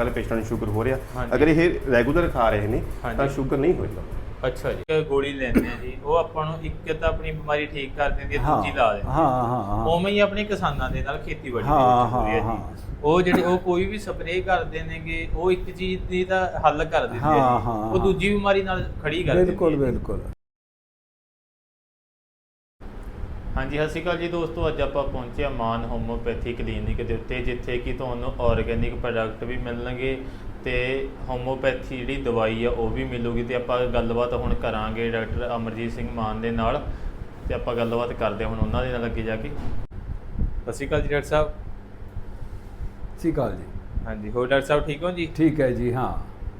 ਕੱਲ ਪੇਸ਼ੈਂਟ ਨੂੰ ਸ਼ੂਗਰ ਹੋ ਰਿਹਾ। ਅਗਰ ਇਹ ਰੈਗੂਲਰ ਖਾ ਰਹੇ ਨੇ। ਤਾਂ ਸ਼ੂਗਰ ਨਹੀਂ ਹੋਏਗਾ। ਅੱਛਾ ਜੀ। ਇੱਕ ਗੋਲੀ ਲੈਂਦੇ ਆ ਜੀ ਉਹ ਆਪਾਂ ਨੂੰ ਇੱਕ ਤਾਂ ਆਪਣੀ ਬਿਮਾਰੀ ਠੀਕ ਕਰ ਦਿੰਦੀ ਹੈ ਦੂਜੀ ਲਾ ਦਿੰਦੀ ਹੈ। ਹਾਂ ਹਾਂ ਉਵੇਂ ਹੀ ਆਪਣੇ ਕਿਸਾਨਾਂ ਦੇ ਨਾਲ ਖੇਤੀਬਾੜੀ ਦੇ ਹਾਂ, ਵਿੱਚ ਹੋ ਰਹੀ ਹੈ ਜੀ। ਉਹ ਜਿਹੜੇ ਉਹ ਕੋਈ ਵੀ ਸਪਰੇਅ ਕਰਦੇ ਨੇਗੇ ਉਹ ਇੱਕ ਚੀਜ਼ ਦੀ ਤਾਂ ਹੱਲ ਕਰ ਦਿੰਦੇ ਆ ਉਹ। ਦੂਜੀ ਬਿਮਾਰੀ ਨਾਲ ਖੜੀ ਕਰ ਦਿੰਦੀ ਬਿਲਕੁਲ। ਬਿਲਕੁਲ। ਹਾਂਜੀ ਸਤਿ ਸ਼੍ਰੀ ਅਕਾਲ ਜੀ ਦੋਸਤੋ ਅੱਜ ਆਪਾਂ ਪਹੁੰਚੇ ਹਾਂ ਮਾਨ ਹੋਮੋਪੈਥੀ ਕਲੀਨਿਕ ਦੇ ਉੱਤੇ ਜਿੱਥੇ ਕਿ ਤੁਹਾਨੂੰ ਆਰਗੇਨਿਕ ਪ੍ਰੋਡਕਟ ਵੀ ਮਿਲਣਗੇ ਤੇ ਹੋਮੋਪੈਥੀ ਜਿਹੜੀ ਦਵਾਈ ਆ ਉਹ ਵੀ ਮਿਲੂਗੀ ਤੇ ਆਪਾਂ ਗੱਲਬਾਤ ਹੁਣ ਕਰਾਂਗੇ ਡਾਕਟਰ ਅਮਰਜੀਤ ਸਿੰਘ ਮਾਨ ਦੇ ਨਾਲ ਤੇ ਆਪਾਂ ਗੱਲਬਾਤ ਕਰਦੇ ਹੁਣ ਉਹਨਾਂ ਦੇ ਨਾਲ ਅੱਗੇ ਜਾ ਕੇ। ਸਤਿ ਸ਼੍ਰੀ ਅਕਾਲ ਜੀ ਡਾਕਟਰ ਸਾਹਿਬ। ਠੀਕ ਆ ਜੀ। ਹਾਂਜੀ ਹੋਰ ਡਾਕਟਰ ਸਾਹਿਬ ਠੀਕ ਹੋ ਜੀ? ਠੀਕ ਹੈ ਜੀ ਹਾਂ।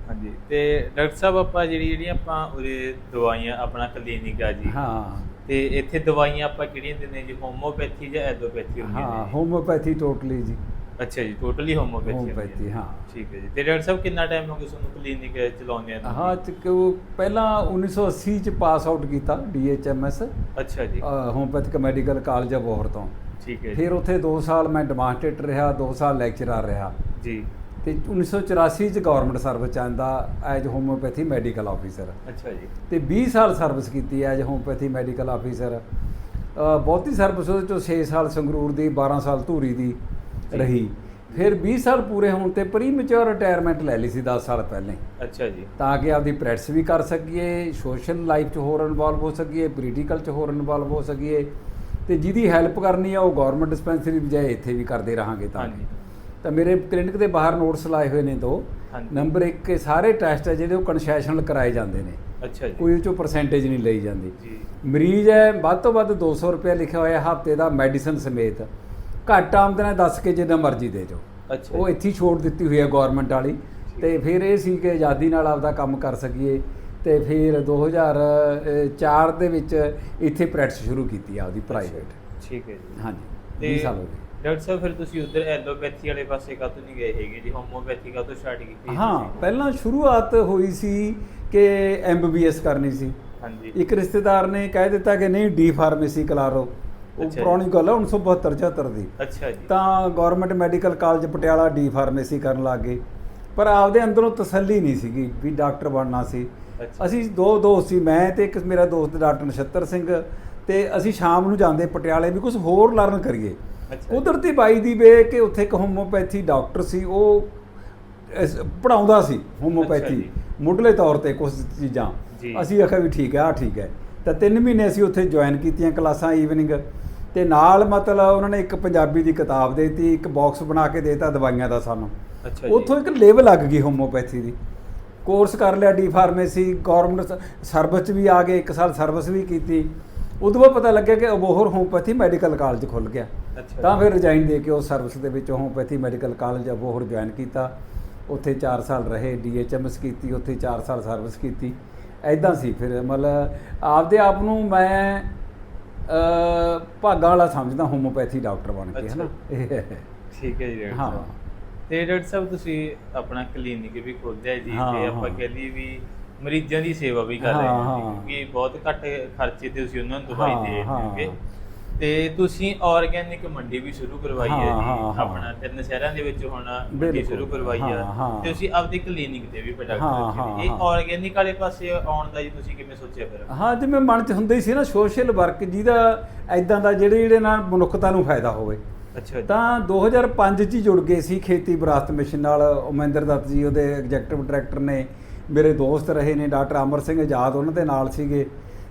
ਹਾਂਜੀ ਤੇ ਡਾਕਟਰ ਸਾਹਿਬ ਆਪਾਂ ਜਿਹੜੀ ਜਿਹੜੀਆਂ ਆਪਾਂ ਉਰੇ ਦਵਾਈਆਂ ਆਪਣਾ ਕਲੀਨਿਕ ਆ ਜੀ ਹਾਂ। ਤੇ ਇੱਥੇ ਦਵਾਈਆਂ ਆਪਾਂ ਕਿਹੜੀਆਂ ਦਿੰਦੇ ਜੀ? ਹੋਮੋਪੈਥੀ ਜਾਂ ਐਲੋਪੈਥੀ ਹਾਂ? ਹੋਮੋਪੈਥੀ ਟੋਟਲੀ ਜੀ। ਅੱਛਾ ਜੀ ਟੋਟਲੀ ਹੋਮੋਪੈਥੀ ਹੋਮੋਪੈਥੀ ਹਾਂ। ਠੀਕ ਹੈ ਜੀ। ਤੇ ਡਾਕਟਰ ਸਾਹਿਬ ਕਿੰਨਾ ਟਾਈਮ ਹੋ ਗਿਆ ਤੁਹਾਨੂੰ ਕਲੀਨਿਕ ਚਲਾਉਂਦੇ ਆ ਹਾਂ ਤੇ ਕਿ ਉਹ ਪਹਿਲਾਂ 1980 ਚ ਪਾਸ ਆਊਟ ਕੀਤਾ ਡੀਐਚਐਮਐਸ ਅੱਛਾ ਜੀ। ਹੋਮੋਪੈਥਿਕ ਮੈਡੀਕਲ ਕਾਲਜ ਬੋਹਰ ਤੋਂ। ਠੀਕ ਹੈ ਫਿਰ ਉੱਥੇ 2 ਸਾਲ ਮੈਂ ਡਿਮਾਂਸਟ੍ਰੇਟਰ ਰਿਹਾ 2 ਸਾਲ ਲੈਕਚਰਰ ਰਿਹਾ। ਜੀ। ਤੇ 1984 ਚ ਗਵਰਨਮੈਂਟ ਸਰਵਿਸ ਆਂਦਾ ਐਜ ਹੋਮੋਪੈਥੀ ਮੈਡੀਕਲ ਆਫੀਸਰ ਅੱਛਾ ਜੀ। ਤੇ 20 ਸਾਲ ਸਰਵਿਸ ਕੀਤੀ ਐਜ ਹੋਮੋਪੈਥੀ ਮੈਡੀਕਲ ਆਫੀਸਰ ਬਹੁਤੀ ਸਰਵਿਸ ਉਹਦੇ ਚੋਂ 6 ਸਾਲ ਸੰਗਰੂਰ ਦੀ 12 ਸਾਲ ਧੂਰੀ ਦੀ। ਰਹੀ। ਫਿਰ 20 ਸਾਲ ਪੂਰੇ ਹੋਣ ਤੇ ਪ੍ਰੀਮੈਚੁਰ ਰਿਟਾਇਰਮੈਂਟ ਲੈ ਲਈ ਸੀ 10 ਸਾਲ ਪਹਿਲਾਂ। ਅੱਛਾ ਜੀ। ਤਾਂ ਕਿ ਆਪਦੀ ਪ੍ਰੈਕਟਿਸ ਵੀ ਕਰ ਸਕੀਏ ਸੋਸ਼ਲ ਲਾਈਫ 'ਚ ਹੋਰ ਇਨਵੋਲਵ ਹੋ ਸਕੀਏ ਪੋਲੀਟੀਕਲ 'ਚ ਹੋਰ ਇਨਵੋਲਵ ਹੋ ਸਕੀਏ। ਤੇ ਜਿਹਦੀ ਹੈਲਪ ਕਰਨੀ ਆ ਉਹ ਗਵਰਨਮੈਂਟ ਡਿਸਪੈਂਸਰੀ ਬਜਾਏ ਇੱਥੇ ਵੀ ਕਰਦੇ ਰਹਾਂਗੇ ਤਾਂ ਹਾਂਜੀ। ਤਾਂ ਮੇਰੇ ਕਲੀਨਿਕ ਦੇ ਬਾਹਰ ਨੋਟਸ ਲਾਏ ਹੋਏ ਨੇ ਦੋ। ਨੰਬਰ 1 ਕੇ ਸਾਰੇ ਟੈਸਟ ਆ ਜਿਹੜੇ ਉਹ ਕਨਸੈਸ਼ਨਲ ਕਰਾਏ ਜਾਂਦੇ ਨੇ। ਅੱਛਾ ਜੀ। ਕੋਈ ਉਹ ਚੋਂ ਪਰਸੈਂਟੇਜ ਨਹੀਂ ਲਈ ਜਾਂਦੀ। ਜੀ। ਮਰੀਜ਼ ਹੈ ਵੱਧ ਤੋਂ ਵੱਧ 200 ਰੁਪਏ ਲਿਖਿਆ ਹੋਇਆ ਹਫ਼ਤੇ ਦਾ ਮੈਡੀਸਨ ਸਮੇਤ। ਘੱਟ ਆਮਦਨ ਹੈ ਦੱਸ ਕੇ ਜਿੰਨਾ ਮਰਜ਼ੀ ਦੇ ਦਿਓ ਅੱਛਾ ਉਹ। ਇੱਥੇ ਹੀ ਛੋਟ ਦਿੱਤੀ ਹੋਈ ਹੈ ਗਵਰਨਮੈਂਟ ਵਾਲੀ। ਤੇ ਫਿਰ ਇਹ ਸੀ ਕਿ ਆਜ਼ਾਦੀ ਨਾਲ ਆਪਦਾ ਕੰਮ ਕਰ ਸਕੀਏ। ਤੇ ਫਿਰ 2004 ਦੇ ਵਿੱਚ ਇੱਥੇ ਪ੍ਰੈਕਟਿਸ ਸ਼ੁਰੂ ਕੀਤੀ ਆਪਦੀ ਪ੍ਰਾਈਵੇਟ ਠੀਕ ਹੈ ਜੀ। ਹਾਂਜੀ। ਤੇ 20 ਸਾਲ ਹੋ ਗਏ। ਡਾਕਟਰ ਸਾਹਿਬ ਫਿਰ ਤੁਸੀਂ ਉਧਰ ਐਲੋਪੈਥੀ ਵਾਲੇ ਪਾਸੇ ਕਾਹਤੋਂ ਨਹੀਂ ਗਏ ਹੈਗੇ ਜੀ ਹੋਮੋਪੈਥੀ ਕਾਹਤੋਂ ਸਟਾਰਟ ਕੀਤੀ ਹਾਂ? ਪਹਿਲਾਂ ਸ਼ੁਰੂਆਤ ਹੋਈ ਸੀ ਕਿ ਐਮਬੀਬੀਐਸ ਕਰਨੀ ਸੀ ਹਾਂਜੀ ਇੱਕ ਰਿਸ਼ਤੇਦਾਰ ਨੇ ਕਹਿ ਦਿੱਤਾ ਕਿ ਨਹੀਂ ਡੀ ਫਾਰਮੇਸੀ ਕਲਾਰੋ ਉਹ ਅੱਛਾ ਜੀ। ਪੁਰਾਣੀ ਗੱਲ ਹੈ 1972 74 ਦੀ ਅੱਛਾ ਜੀ ਤਾਂ government medical college Patiala D pharmacy ਕਰਨ ਲੱਗ ਗਏ ਪਰ ਆਪਦੇ ਅੰਦਰੋਂ ਤਸੱਲੀ ਨਹੀਂ ਸੀਗੀ ਵੀ ਡਾਕਟਰ ਬਣਨਾ ਸੀ। ਅਸੀਂ ਦੋ ਦੋਸਤ ਸੀ ਮੈਂ ਤੇ ਇੱਕ ਮੇਰਾ ਦੋਸਤ ਡਾਕਟਰ ਨਛੱਤਰ ਸਿੰਘ ਤੇ ਅਸੀਂ ਸ਼ਾਮ ਨੂੰ ਜਾਂਦੇ ਪਟਿਆਲੇ ਵੀ ਕੁਝ ਹੋਰ ਲਰਨ ਕਰੀਏ। ਕੁਦਰਤੀ ਬਾਈ ਦੀ ਵੇ ਕਿ ਉੱਥੇ ਇੱਕ ਹੋਮੋਪੈਥੀ ਡਾਕਟਰ ਸੀ ਉਹ ਪੜ੍ਹਾਉਂਦਾ ਸੀ ਹੋਮੋਪੈਥੀ। ਮੁੱਢਲੇ ਤੌਰ ਤੇ ਕੁਝ ਚੀਜ਼ਾਂ। ਅਸੀਂ ਆਖਿਆ ਵੀ ਠੀਕ ਹੈ ਆ ਠੀਕ ਹੈ। ਤਾਂ 3 ਮਹੀਨੇ ਅਸੀਂ ਉੱਥੇ ਜੁਆਇਨ ਕੀਤੀਆਂ ਕਲਾਸਾਂ ਈਵਨਿੰਗ ਤੇ ਨਾਲ ਮਤਲਬ ਉਹਨਾਂ ਨੇ ਇੱਕ ਪੰਜਾਬੀ ਦੀ ਕਿਤਾਬ ਦੇਤੀ ਇੱਕ ਬਾਕਸ ਬਣਾ ਕੇ ਦੇਤਾ ਦਵਾਈਆਂ ਦਾ ਸਾਨੂੰ। ਅੱਛਾ ਜੀ। ਉੱਥੋਂ ਇੱਕ ਲੇਵਲ ਲੱਗ ਗਈ ਹੋਮੋਪੈਥੀ ਦੀ। ਕੋਰਸ ਕਰ ਲਿਆ ਡੀ ਫਾਰਮੇਸੀ ਗਵਰਨਮੈਂਟ ਸਰਵਿਸ ਵੀ ਆ ਗਏ ਇੱਕ ਸਾਲ ਸਰਵਿਸ ਵੀ ਕੀਤੀ। ਉਦੋਂ ਬਾਅਦ ਪਤਾ ਲੱਗਿਆ ਕਿ ਅਬੋਹਰ ਹੋਮੋਪੈਥੀ ਮੈਡੀਕਲ ਕਾਲਜ ਖੁੱਲ ਗਿਆ। ਤਾਂ। ਫਿਰ ਰਿਜ਼ਾਈਨ ਦੇ ਕੇ ਉਹ ਸਰਵਿਸ ਦੇ ਵਿੱਚ homeopathy medical college Abohar join ਕੀਤਾ ਉੱਥੇ 4 ਸਾਲ ਰਹੇ ਡੀਐਚਐਮਐਸ ਕੀਤੀ ਉੱਥੇ 4 ਸਾਲ ਸਰਵਿਸ ਕੀਤੀ ਐਦਾਂ ਸੀ ਫਿਰ ਮਤਲਬ ਆਪਦੇ ਆਪ ਨੂੰ ਮੈਂ ਭਾਗਾਂ ਵਾਲਾ ਸਮਝਦਾ ਹੋਮੋਪੈਥੀ ਡਾਕਟਰ ਬਣ ਕੇ। ਹਨਾ ਠੀਕ ਹੈ ਜੀ ਡਾਕਟਰ ਹਾਂ। ਤੇ ਡਾਕਟਰ ਸਾਹਿਬ ਤੁਸੀਂ ਆਪਣਾ ਕਲੀਨਿਕ ਵੀ ਖੋਲ੍ਹਿਆ ਜੀ ਤੇ ਆਪਾਂ। ਕਹਿ ਲਈਏ ਵੀ ਮਰੀਜ਼ਾਂ ਦੀ ਸੇਵਾ ਵੀ ਕਰ ਰਹੇ ਹਾਂ। ਕਿਉਂਕਿ ਬਹੁਤ ਘੱਟ ਖਰਚੇ ਤੇ ਤੁਸੀਂ ਉਹਨਾਂ ਨੂੰ ਦਵਾਈ ਦੇ ਹਾਂ। ਤੇ ਤੁਸੀਂ ਆਰਗੈਨਿਕ ਮੰਡੀ ਵੀ ਸ਼ੁਰੂ ਕਰਵਾਈ ਹੈ ਹਾਂ, ਹਾਂ, ਜੀ ਹਾਂ। ਆਪਣਾ ਤਿੰਨ ਸ਼ਹਿਰਾਂ ਦੇ ਵਿੱਚ ਹੁਣ ਮੰਡੀ ਬਿਲਕੁਲ। ਸ਼ੁਰੂ ਕਰਵਾਈ ਹਾਂ, ਆ ਹਾਂ। ਤੇ ਤੁਸੀਂ ਆਪਦੀ ਕਲੀਨਿਕ ਤੇ ਵੀ ਪ੍ਰੋਡਕਟ ਹਾਂ, ਰੱਖੇ। ਇਹ ਹਾਂ। ਆਰਗੈਨਿਕ ਵਾਲੇ ਪਾਸੇ ਆਉਣ ਦਾ ਜੀ ਤੁਸੀਂ ਕਿਵੇਂ ਸੋਚਿਆ ਫਿਰ ਹਾਂ ਜਿਵੇਂ ਮਨ 'ਚ ਹੁੰਦਾ ਹੀ ਸੀ ਨਾ ਸੋਸ਼ਲ ਵਰਕ ਜਿਹਦਾ ਐਦਾਂ ਦਾ ਜਿਹੜੇ ਜਿਹੜੇ ਨਾਲ ਮਨੁੱਖਤਾ ਨੂੰ ਫਾਇਦਾ ਹੋਵੇ ਅੱਛਾ ਤਾਂ 2005 ਚ ਹੀ ਜੁੜ ਗਏ ਸੀ ਖੇਤੀ ਵਿਰਾਸਤ ਮਿਸ਼ਨ ਨਾਲ ਉਮਿੰਦਰ ਦੱਤ ਜੀ ਉਹਦੇ ਐਗਜ਼ੈਕਟਿਵ ਡਾਇਰੈਕਟਰ ਨੇ ਮੇਰੇ ਦੋਸਤ ਰਹੇ ਨੇ ਡਾਕਟਰ ਅਮਰ ਸਿੰਘ ਆਜ਼ਾਦ ਉਹਨਾਂ ਦੇ ਨਾਲ ਸੀਗੇ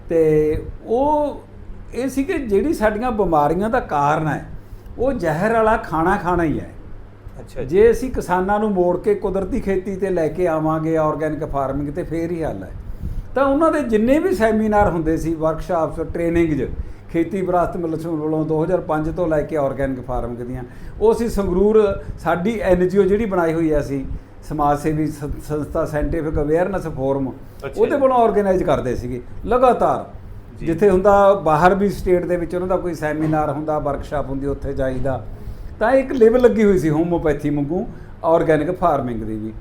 ਤੇ ਉਹ ਇਹ ਸੀ ਕਿ ਜਿਹੜੀ ਸਾਡੀਆਂ ਬਿਮਾਰੀਆਂ ਦਾ ਕਾਰਨ ਹੈ ਉਹ ਜ਼ਹਿਰ ਵਾਲਾ ਖਾਣਾ ਖਾਣਾ ਹੀ ਹੈ ਅੱਛਾ ਜੀ ਅਸੀਂ ਕਿਸਾਨਾਂ ਨੂੰ ਮੋੜ ਕੇ ਕੁਦਰਤੀ ਖੇਤੀ ਤੇ ਲੈ ਕੇ ਆਵਾਂਗੇ ਆਰਗੈਨਿਕ ਫਾਰਮਿੰਗ ਤੇ ਫੇਰ ਹੀ ਹੱਲ ਹੈ ਤਾਂ ਉਹਨਾਂ ਦੇ ਜਿੰਨੇ ਵੀ ਸੈਮੀਨਾਰ ਹੁੰਦੇ ਸੀ ਵਰਕਸ਼ਾਪਸ ਟ੍ਰੇਨਿੰਗਸ ਖੇਤੀ ਵਿਰਾਸਤ ਮਿਸ਼ਨ ਵੱਲੋਂ 2005 ਤੋਂ ਲੈ ਕੇ ਆਰਗੈਨਿਕ ਫਾਰਮਿੰਗ ਦੀਆਂ ਉਹ ਅਸੀਂ ਸੰਗਰੂਰ ਸਾਡੀ ਐਨਜੀਓ ਜਿਹੜੀ ਬਣਾਈ ਹੋਈ ਹੈ ਅਸੀਂ ਸਮਾਜ ਸੇਵੀ ਸੰ- ਸੰਸਥਾ ਸਾਇੰਟੀਫਿਕ ਅਵੇਅਰਨੈਸ ਫੋਰਮ ਉਹਦੇ। ਵੱਲੋਂ ਆਰਗੇਨਾਈਜ਼ ਕਰਦੇ ਸੀਗੇ ਲਗਾਤਾਰ। ਜਿੱਥੇ ਹੁੰਦਾ ਬਾਹਰ ਵੀ ਸਟੇਟ ਦੇ ਵਿੱਚ ਉਹਨਾਂ ਦਾ ਕੋਈ ਸੈਮੀਨਾਰ ਹੁੰਦਾ ਵਰਕਸ਼ਾਪ ਹੁੰਦੀ ਉੱਥੇ ਜਾਈਦਾ। ਤਾਂ ਇੱਕ ਲੈਵਲ ਲੱਗੀ ਹੋਈ ਸੀ ਹੋਮੋਪੈਥੀ ਵਾਂਗੂ ਆਰਗੈਨਿਕ ਫਾਰਮਿੰਗ ਦੀ ਵੀ।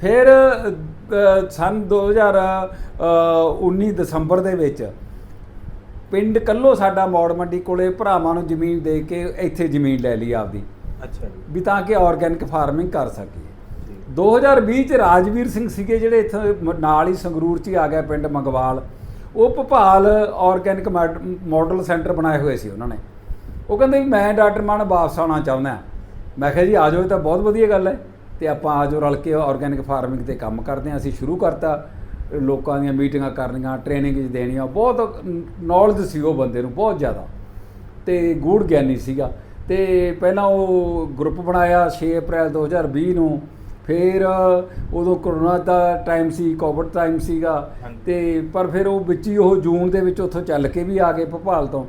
ਫਿਰ ਸਨ 2019 ਦਸੰਬਰ ਦੇ ਵਿੱਚ ਪਿੰਡ ਕੱਲੋ ਸਾਡਾ ਮੌੜ ਮੰਡੀ ਕੋਲੇ ਭਰਾਵਾਂ ਨੂੰ ਜ਼ਮੀਨ ਦੇ ਕੇ ਇੱਥੇ ਜ਼ਮੀਨ ਲੈ ਲਈ ਆਪਦੀ। ਅੱਛਾ ਜੀ। ਵੀ ਤਾਂ ਕਿ ਆਰਗੈਨਿਕ ਫਾਰਮਿੰਗ ਕਰ ਸਕੀਏ। ਜੀ। 2020 ਚ ਰਾਜਵੀਰ ਸਿੰਘ ਸੀਗੇ ਜਿਹੜੇ ਇੱਥੇ ਨਾਲ ਹੀ ਸੰਗਰੂਰ ਚ ਹੀ ਆ ਗਿਆ ਪਿੰਡ ਮੰਗਵਾਲ। ਉਹ ਭੋਪਾਲ ਆਰਗੈਨਿਕ ਮਾਡਲ ਸੈਂਟਰ ਬਣਾਏ ਹੋਏ ਸੀ ਉਹਨਾਂ ਨੇ। ਉਹ ਕਹਿੰਦੇ ਵੀ ਮੈਂ ਡਾਕਟਰ ਮਾਨ ਵਾਪਸ ਆਉਣਾ ਚਾਹੁੰਦਾ। ਮੈਂ ਕਿਹਾ ਜੀ, ਆ ਜਾਓ ਤਾਂ ਬਹੁਤ ਵਧੀਆ ਗੱਲ ਹੈ। ਤੇ ਆਪਾਂ ਆ ਜਾਓ, ਰਲ ਕੇ ਆਰਗੈਨਿਕ ਫਾਰਮਿੰਗ ਤੇ ਕੰਮ ਕਰਦੇ ਹਾਂ। ਅਸੀਂ ਸ਼ੁਰੂ ਕਰਤਾ। ਲੋਕਾਂ ਦੀਆਂ ਮੀਟਿੰਗਾਂ ਕਰਨੀਆਂ ਟ੍ਰੇਨਿੰਗ ਦੇਣੀਆਂ। ਬਹੁਤ ਨੌਲੇਜ ਸੀ ਉਹ ਬੰਦੇ ਨੂੰ, ਬਹੁਤ ਜ਼ਿਆਦਾ। ਤੇ ਗੂੜ ਗਿਆਨੀ ਸੀਗਾ। ਤੇ ਪਹਿਲਾਂ ਉਹ ਗਰੁੱਪ ਬਣਾਇਆ 6 ਅਪ੍ਰੈਲ 2020 ਨੂੰ। ਫਿਰ ਉਦੋਂ ਕਰੋਨਾ ਦਾ ਟਾਈਮ ਸੀ ਕੋਵਿਡ ਟਾਈਮ ਸੀਗਾ। ਤੇ ਪਰ ਫਿਰ ਉਹ ਵਿੱਚ ਹੀ ਉਹ ਜੂਨ ਦੇ ਵਿੱਚ ਉੱਥੋਂ ਚੱਲ ਕੇ ਵੀ ਆ ਗਏ ਭੋਪਾਲ ਤੋਂ।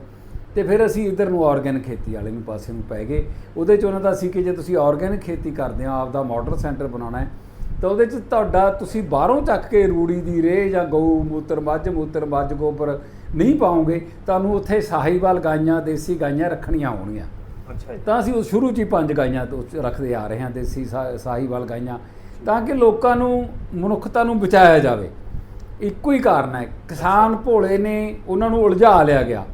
ਤੇ ਫਿਰ ਅਸੀਂ ਇਧਰ ਨੂੰ ਆਰਗੈਨਿਕ ਖੇਤੀ ਵਾਲੇ ਨੂੰ ਪਾਸੇ ਨੂੰ ਪੈ ਗਏ। ਉਹਦੇ ਚ ਉਹਨਾਂ ਦਾ ਸੀ ਕਿ ਜੇ ਤੁਸੀਂ ਆਰਗੈਨਿਕ ਖੇਤੀ ਕਰਦੇ ਆ ਆਪਦਾ ਮਾਡਲ ਸੈਂਟਰ ਬਣਾਉਣਾ ਹੈ ਤਾਂ ਉਹਦੇ ਚ ਤੁਹਾਡਾ ਤੁਸੀਂ ਬਾਹਰੋਂ ਚੱਕ ਕੇ ਰੂੜੀ ਦੀ ਰੇਹ ਜਾਂ ਗਊ ਮੂਤਰ ਮੱਝ ਮੂਤਰ ਮੱਝ ਗੋਬਰ ਨਹੀਂ ਪਾਓਗੇ ਤੁਹਾਨੂੰ ਉੱਥੇ ਸਾਹੀਵਾਲ ਗਾਈਆਂ ਦੇਸੀ ਗਾਈਆਂ ਰੱਖਣੀਆਂ ਹੋਣਗੀਆਂ। ਅੱਛਾ ਜੀ। ਤਾਂ ਅਸੀਂ ਉਹ ਸ਼ੁਰੂ 'ਚ ਹੀ ਪੰਜ ਗਾਈਆਂ ਤੋਂ ਰੱਖਦੇ ਆ ਰਹੇ ਹਾਂ ਦੇਸੀ ਸਾ- ਸਾਹੀਵਾਲ ਗਾਈਆਂ ਤਾਂ ਕਿ ਲੋਕਾਂ ਨੂੰ ਮਨੁੱਖਤਾ ਨੂੰ ਬਚਾਇਆ ਜਾਵੇ। ਇੱਕੋ ਹੀ ਕਾਰਨ ਹੈ ਕਿਸਾਨ ਭੋਲੇ ਨੇ ਉਹਨਾਂ ਨੂੰ ਉਲਝਾ ਲਿਆ ਗਿਆ।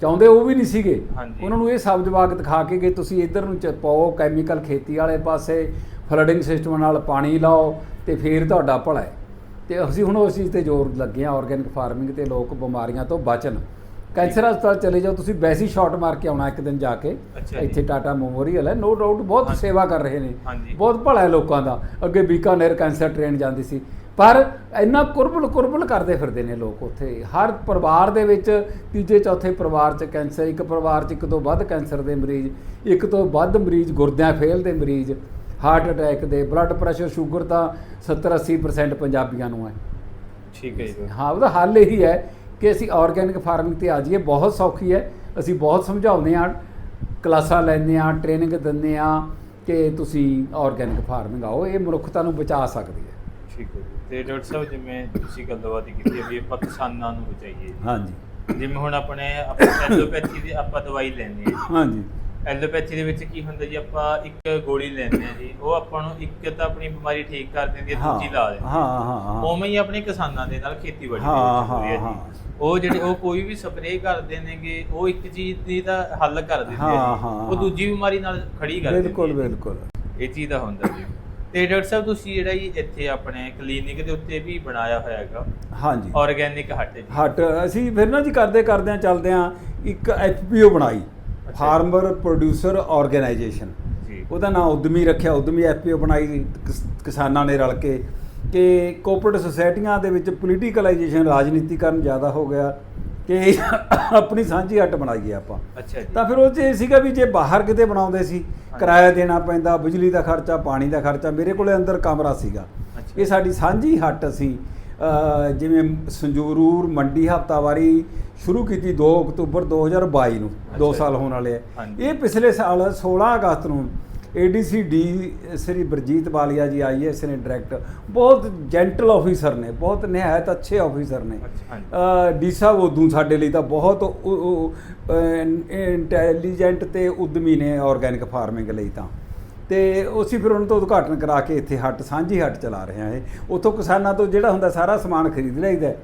ਚਾਹੁੰਦੇ ਉਹ ਵੀ ਨਹੀਂ ਸੀਗੇ। ਉਹਨਾਂ ਨੂੰ ਇਹ ਸਬਦ ਜਵਾਬ ਦਿਖਾ ਕੇ ਕਿ ਤੁਸੀਂ ਇੱਧਰ ਨੂੰ ਪਾਓ ਕੈਮੀਕਲ ਖੇਤੀ ਵਾਲੇ ਪਾਸੇ ਫਲੱਡਿੰਗ ਸਿਸਟਮ ਨਾਲ ਪਾਣੀ ਲਾਓ ਤੇ ਫੇਰ ਤੁਹਾਡਾ ਭਲਾ ਹੈ। ਤੇ ਅਸੀਂ ਹੁਣ ਉਸ ਚੀਜ਼ ਤੇ ਜ਼ੋਰ ਲੱਗੇ ਆ ਆਰਗੈਨਿਕ ਫਾਰਮਿੰਗ ਤੇ ਲੋਕ ਬਿਮਾਰੀਆਂ ਤੋਂ ਬਚਣ। ਕੈਂਸਰ ਹਸਪਤਾਲ ਚਲੇ ਜਾਓ ਤੁਸੀਂ ਵੈਸੀ ਸ਼ਾਟ ਮਾਰ ਕੇ ਆਉਣਾ ਇੱਕ ਦਿਨ ਜਾ ਕੇ। ਅੱਛਾ ਜੀ। ਇੱਥੇ ਟਾਟਾ ਮੈਮੋਰੀਅਲ ਹੈ। ਨੋ ਡਾਊਟ ਬਹੁਤ। ਸੇਵਾ ਕਰ ਰਹੇ ਨੇ। ਹਾਂਜੀ। ਬਹੁਤ ਭਲਾ ਹੈ ਲੋਕਾਂ ਦਾ। ਅੱਗੇ ਬੀਕਾਨੇਰ ਕੈਂਸਰ ਟ੍ਰੇਨ ਜਾਂਦੀ ਸੀ। ਪਰ ਇੰਨਾ ਕੁਰਬਲ ਕੁਰਬਲ ਕਰਦੇ ਫਿਰਦੇ ਨੇ ਲੋਕ ਉੱਥੇ। ਹਰ ਪਰਿਵਾਰ ਦੇ ਵਿੱਚ ਤੀਜੇ ਚੌਥੇ ਪਰਿਵਾਰ 'ਚ ਕੈਂਸਰ ਇੱਕ ਪਰਿਵਾਰ 'ਚ ਇੱਕ ਤੋਂ ਵੱਧ ਕੈਂਸਰ ਦੇ ਮਰੀਜ਼ ਇੱਕ ਤੋਂ ਵੱਧ ਮਰੀਜ਼ ਗੁਰਦਿਆਂ ਫੇਲ ਦੇ ਮਰੀਜ਼ ਹਾਰਟ ਅਟੈਕ ਦੇ ਬਲੱਡ ਪ੍ਰੈਸ਼ਰ ਸ਼ੂਗਰ ਤਾਂ 70 80% ਪੰਜਾਬੀਆਂ ਨੂੰ ਹੈ। ਠੀਕ ਹੈ ਜੀ। ਹਾਂ ਉਹਦਾ ਹੱਲ ਇਹੀ ਹੈ। ਕਿ ਅਸੀਂ ਆਰਗੈਨਿਕ ਫਾਰਮਿੰਗ ਤੇ ਆ ਜਾਈਏ ਬਹੁਤ ਸੌਖੀ ਹੈ। ਅਸੀਂ ਬਹੁਤ ਸਮਝਾਉਂਦੇ ਹਾਂ ਕਲਾਸਾਂ ਲੈਂਦੇ ਹਾਂ ਟ੍ਰੇਨਿੰਗ ਦਿੰਦੇ ਹਾਂ ਕਿ ਤੁਸੀਂ ਆਰਗੈਨਿਕ ਫਾਰਮਿੰਗ ਆਓ। ਇਹ ਮਨੁੱਖਤਾ ਨੂੰ ਬਚਾ ਸਕਦੀ ਹੈ। ਠੀਕ ਹੈ ਜੀ। ਤੇ ਡਾਕਟਰ ਸਾਹਿਬ ਜਿਵੇਂ ਤੁਸੀਂ ਗੱਲਬਾਤ ਕੀਤੀ ਹੈ ਵੀ ਆਪਾਂ ਕਿਸਾਨਾਂ ਨੂੰ ਬਚਾਈਏ। ਹਾਂਜੀ। ਜਿਵੇਂ ਹੁਣ ਆਪਣੇ ਆਪਾਂ ਐਲੋਪੈਥੀ ਦੀ ਆਪਾਂ ਦਵਾਈ ਲੈਂਦੇ ਹਾਂ। ਹਾਂਜੀ। ਐਲੋਪੈਥੀ ਦੇ ਵਿੱਚ ਕੀ ਹੁੰਦਾ ਜੀ ਆਪਾਂ ਇੱਕ ਗੋਲੀ ਲੈਂਦੇ ਹਾਂ ਜੀ ਉਹ ਆਪਾਂ ਨੂੰ ਇੱਕ ਤਾਂ ਆਪਣੀ ਬਿਮਾਰੀ ਠੀਕ ਕਰ ਦਿੰਦੀ ਹੈ ਦੂਜੀ ਲਾ ਦਿੰਦੀ ਹਾਂ। ਹੈ ਹਾਂ ਹਾਂ ਉਵੇਂ ਹੀ ਆਪਣੇ ਕਿਸਾਨਾਂ ਦੇ ਨਾਲ ਖੇਤੀਬਾੜੀ ਦੇ ਹਾਂ, ਵਿੱਚ ਹੋ ਰਹੀ ਹੈ ਹਾਂ, ਜੀ ਉਹ ਜਿਹੜੇ ਉਹ ਕੋਈ ਵੀ ਸਪਰੇਅ ਕਰਦੇ ਨੇਗੇ ਉਹ ਇੱਕ ਚੀਜ਼ ਦੀ ਤਾਂ ਹੱਲ ਕਰ ਦਿੰਦੇ ਹਾਂ, ਆ ਉਹ। ਦੂਜੀ ਬਿਮਾਰੀ ਨਾਲ ਖੜੀ ਕਰ ਦਿੰਦੇ ਬਿਲਕੁਲ ਬਿਲਕੁਲ। ਇਹ ਚੀਜ਼ ਦਾ ਹੁੰਦਾ ਜੀ। ਤੇ ਡਾਕਟਰ ਸਾਹਿਬ ਤੁਸੀਂ ਜਿਹੜਾ ਜੀ ਇੱਥੇ ਆਪਣੇ ਕਲੀਨਿਕ ਦੇ ਉੱਤੇ ਵੀ ਬਣਾਇਆ ਹੋਇਆ ਹੈਗਾ। ਹਾਂਜੀ। ਆਰਗੈਨਿਕ ਹੱਟ ਜੀ। ਹਟ ਅਸੀਂ ਫਿਰ ਨਾ ਜੀ ਕਰਦੇ ਕਰਦਿਆਂ ਚੱਲਦੇ ਆ ਇੱਕ ਐਫਪੀਓ ਬਣਾਈ। ਫਾਰਮਰ ਪ੍ਰੋਡਿਊਸਰ ਆਰਗੇਨਾਈਜੇਸ਼ਨ ਜੀ। ਉਹਦਾ ਨਾਮ ਉਦਮੀ ਰੱਖਿਆ ਉਦਮੀ ਐਫਪੀਓ ਬਣਾਈ ਕਿਸ- ਕਿਸਾਨਾਂ ਨੇ ਰਲ ਕੇ। ਕਿ ਕੋਆਪਰੇਟਿਵ ਸੁਸਾਇਟੀਆਂ ਦੇ ਵਿੱਚ ਪੋਲੀਟੀਕਲਾਈਜੇਸ਼ਨ ਰਾਜਨੀਤੀਕਰਨ ਜ਼ਿਆਦਾ ਹੋ ਗਿਆ। ਕਿ ਆਪਣੀ ਸਾਂਝੀ ਹੱਟ ਬਣਾਈਏ ਆਪਾਂ। ਅੱਛਾ ਜੀ। ਤਾਂ ਫਿਰ ਉਹ ਇਹ ਸੀਗਾ ਵੀ ਜੇ ਬਾਹਰ ਕਿਤੇ ਬਣਾਉਂਦੇ ਸੀ ਕਿਰਾਇਆ ਦੇਣਾ ਪੈਂਦਾ ਬਿਜਲੀ ਦਾ ਖਰਚਾ ਪਾਣੀ ਦਾ ਖਰਚਾ ਮੇਰੇ ਕੋਲੇ ਅੰਦਰ ਕਮਰਾ ਸੀਗਾ। ਇਹ ਸਾਡੀ ਸਾਂਝੀ ਹੱਟ ਅਸੀਂ ਜਿਵੇਂ ਸੰਜੂਰੂਰ ਮੰਡੀ ਹਫਤਾਵਾਰੀ ਸ਼ੁਰੂ ਕੀਤੀ 2 ਅਕਤੂਬਰ 2022 ਨੂੰ 2 ਅੱਛਾ ਸਾਲ। ਹੋਣ ਵਾਲੇ ਆ। ਇਹ ਪਿਛਲੇ ਸਾਲ 16 ਅਗਸਤ ਨੂੰ ਏਡੀਸੀ ਡੀ ਸ੍ਰੀ ਬਰਜੀਤ ਬਾਲੀਆ ਜੀ ਆਈਐਸ ਨੇ ਡਾਇਰੈਕਟ ਬਹੁਤ ਜੈਂਟਲ ਆਫੀਸਰ ਨੇ ਬਹੁਤ ਨਿਹਾਇਤ ਅੱਛੇ ਆਫੀਸਰ ਨੇ ਡੀ ਸਾਹਿਬ ਉਦੋਂ ਸਾਡੇ ਲਈ ਤਾਂ ਬਹੁਤ ਇੰਟੈਲੀਜੈਂਟ ਤੇ ਉਦਮੀ ਨੇ ਆਰਗੈਨਿਕ ਫਾਰਮਿੰਗ ਲਈ ਤਾਂ ਤੇ ਅਸੀਂ ਫਿਰ ਉਹਨਾਂ ਤੋਂ ਉਦਘਾਟਨ ਕਰਾ ਕੇ ਇੱਥੇ ਹੱਟ ਸਾਂਝੀ ਹੱਟ ਚਲਾ ਰਹੇ ਹਾਂ ਇਹ ਉੱਥੋਂ ਕਿਸਾਨਾਂ ਤੋਂ ਜਿਹੜਾ ਹੁੰਦਾ ਸਾਰਾ ਸਮਾਨ ਖਰੀਦ ਲਈਦਾ ਹੈ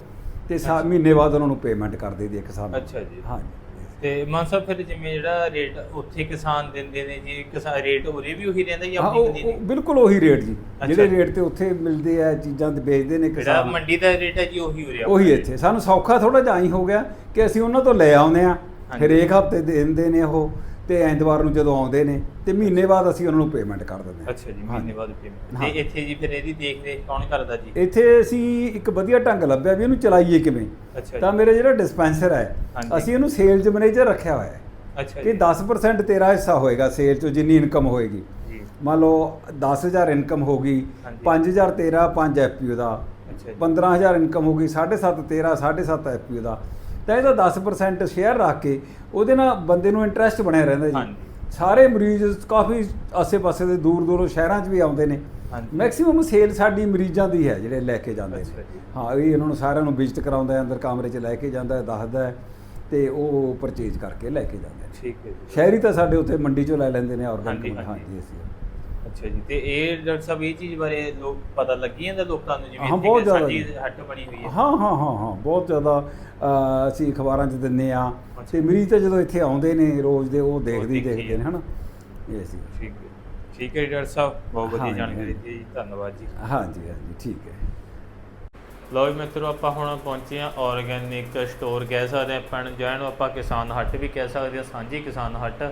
ਤੇ ਸਾ। ਮਹੀਨੇ ਬਾਅਦ ਉਹਨਾਂ ਨੂੰ ਪੇਮੈਂਟ ਕਰ ਦਈਦੀ ਹੈ ਕਿਸਾਨ। ਅੱਛਾ ਜੀ। ਹਾਂਜੀ ਤੇ ਮਾਨ ਸਾਹਿਬ ਫਿਰ ਜਿਵੇਂ ਜਿਹੜਾ ਰੇਟ ਉੱਥੇ ਕਿਸਾਨ ਦਿੰਦੇ ਨੇ ਜੀ ਕਿਸਾਨ ਰੇਟ ਉਰੇ ਵੀ ਉਹੀ ਰਹਿੰਦਾ ਜਾਂ ਹਾਂ, ਆਪਣੀ ਬਿਲਕੁਲ ਉਹੀ ਰੇਟ ਜੀ। ਜਿਹੜੇ ਰੇਟ ਤੇ ਉੱਥੇ ਮਿਲਦੇ ਆ ਚੀਜ਼ਾਂ ਤੇ ਵੇਚਦੇ ਨੇ ਜਿਹੜਾ ਕਿਸਾਨ ਮੰਡੀ ਦਾ ਰੇਟ ਹੈ ਜੀ ਉਹੀ ਉਰੇ ਉਹੀ ਇੱਥੇ ਸਾਨੂੰ ਸੌਖਾ ਥੋੜਾ ਜਿਹਾ ਹੀ ਹੋ ਗਿਆ ਕਿ ਅਸੀਂ ਉਹਨਾਂ ਤੋਂ ਲੈ ਆਉਂਦੇ ਆ ਫਿਰ। ਇੱਕ ਹਫ਼ਤੇ ਦੇ ਦਿੰਦੇ ਨੇ ਉਹ ਤੇ ਐਤਵਾਰ ਨੂੰ ਜਦੋਂ ਆਉਂਦੇ ਨੇ ਤੇ ਮਹੀਨੇ ਬਾਅਦ ਅਸੀਂ ਉਹਨਾਂ ਨੂੰ ਪੇਮੈਂਟ ਕਰ ਦਿੰਦੇ ਹਾਂ। ਅੱਛਾ ਜੀ। ਮਹੀਨੇ ਬਾਅਦ ਪੇਮੈਂਟ। ਤੇ ਇੱਥੇ ਜੀ ਫਿਰ ਇਹਦੀ ਦੇਖ ਰੇਖ ਕੌਣ ਕਰਦਾ ਜੀ? ਇੱਥੇ ਅਸੀਂ ਇੱਕ ਵਧੀਆ ਢੰਗ ਲੱਭਿਆ ਵੀ ਇਹਨੂੰ ਚਲਾਈਏ ਕਿਵੇਂ। ਤਾਂ ਮੇਰੇ ਜਿਹੜਾ ਡਿਸਪੈਂਸਰ ਹੈ। ਅਸੀਂ ਇਹਨੂੰ ਸੇਲਜ਼ ਮੈਨੇਜਰ ਰੱਖਿਆ ਹੋਇਆ ਹੈ। ਅੱਛਾ ਕਿ ਜੀ। 10% ਤੇਰਾ ਹਿੱਸਾ ਹੋਏਗਾ ਸੇਲ ਚੋਂ ਜਿੰਨੀ ਇਨਕਮ ਹੋਏਗੀ। ਜੀ। ਮੰਨ ਲਓ 10000 ਇਨਕਮ ਹੋਗੀ ਹਾਂਜੀ। 5000 ਤੇਰਾ 5 ਐਫਪੀਓ ਦਾ। ਅੱਛਾ ਜੀ। 15000 ਇਨਕਮ ਹੋ ਗਈ 7.5 13 7.5 ਐਫਪੀਓ ਦਾ। ਤਾਂ ਇਹਦਾ 10% ਸ਼ੇਅਰ ਰੱਖ ਕੇ ਉਹਦੇ ਨਾਲ ਬੰਦੇ ਨੂੰ ਇੰਟਰਸਟ ਬਣਿਆ ਰਹਿੰਦਾ ਜੀ। ਸਾਰੇ ਮਰੀਜ਼ ਕਾਫੀ ਆਸੇ-ਪਾਸੇ ਦੇ ਦੂਰ ਦੂਰੋਂ ਸ਼ਹਿਰਾਂ 'ਚ ਵੀ ਆਉਂਦੇ ਨੇ। ਮੈਕਸਿਮਮ ਸੇਲ ਸਾਡੀ ਮਰੀਜ਼ਾਂ ਦੀ ਹੈ ਜਿਹੜੇ ਲੈ ਕੇ ਜਾਂਦੇ ਨੇ। ਹਾਂ ਇਹ ਇਹਨਾਂ ਨੂੰ ਸਾਰਿਆਂ ਨੂੰ ਵਿਜ਼ਿਟ ਕਰਾਉਂਦਾ ਹੈ ਅੰਦਰ ਕਮਰੇ 'ਚ ਲੈ ਕੇ ਜਾਂਦਾ ਹੈ ਦੱਸਦਾ ਹੈ ਤੇ ਉਹ ਪਰਚੇਜ ਕਰਕੇ ਲੈ ਕੇ ਜਾਂਦੇ ਠੀਕ ਹੈ ਜੀ ਸ਼ਹਿਰੀ ਤਾਂ ਸਾਡੇ ਉੱਥੇ ਮੰਡੀ 'ਚੋਂ ਲੈ ਲੈਂਦੇ ਨੇ ਆਰਗੈਨਿਕ। ਹਾਂਜੀ ਅਸੀਂ ਅੱਛਾ ਜੀ ਤੇ ਇਹ ਡਾਕਟਰ ਸਾਹਿਬ ਇਹ ਚੀਜ਼ ਬਾਰੇ ਲੋਕ ਪਤਾ ਲੱਗੀ ਜਾਂਦਾ ਲੋਕਾਂ ਨੂੰ ਜਿਵੇਂ ਹਾਂ, ਇੱਥੇ ਬਹੁਤ ਇੱਕ ਜ਼ਿਆਦਾ ਸਾਡੀ ਜੀ। ਹੱਟ ਬਣੀ ਹੋਈ ਹੈ? ਹਾਂ ਹਾਂ ਹਾਂ ਹਾਂ ਬਹੁਤ ਜ਼ਿਆਦਾ ਅਸੀਂ ਅਖਬਾਰਾਂ 'ਚ ਦਿੰਨੇ ਆ। ਤੇ ਮਰੀਜ਼ ਤਾਂ ਜਦੋਂ ਇੱਥੇ ਆਉਂਦੇ ਨੇ ਰੋਜ਼ ਦੇ ਉਹ ਦੇਖਦੇ ਹੀ ਦੇਖੀ ਦੇਖਦੇ ਨੇ ਹਨਾ? ਇਹ ਸੀ। ਠੀਕ ਹੈ। ਠੀਕ ਹੈ ਜੀ ਡਾਕਟਰ ਸਾਹਿਬ ਬਹੁਤ ਵਧੀਆ ਹਾਂਜੀ, ਜਾਣਕਾਰੀ ਹਾਂਜੀ। ਦਿੱਤੀ ਜੀ ਧੰਨਵਾਦ ਜੀ। ਹਾਂਜੀ ਹਾਂਜੀ ਠੀਕ ਹੈ। ਲਓ ਜੀ ਮਿੱਤਰੋ ਆਪਾਂ ਹੁਣ ਪਹੁੰਚੇ ਆ ਆਰਗੈਨਿਕ ਸਟੋਰ ਕਹਿ ਸਕਦੇ ਹਾਂ ਆਪਾਂ ਨੂੰ ਜਾਂ ਇਹਨੂੰ ਆਪਾਂ ਕਿਸਾਨ ਹੱਟ ਵੀ ਕਹਿ ਸਕਦੇ ਹਾਂ ਸਾਂਝੀ ਕਿਸਾਨ ਹੱਟ।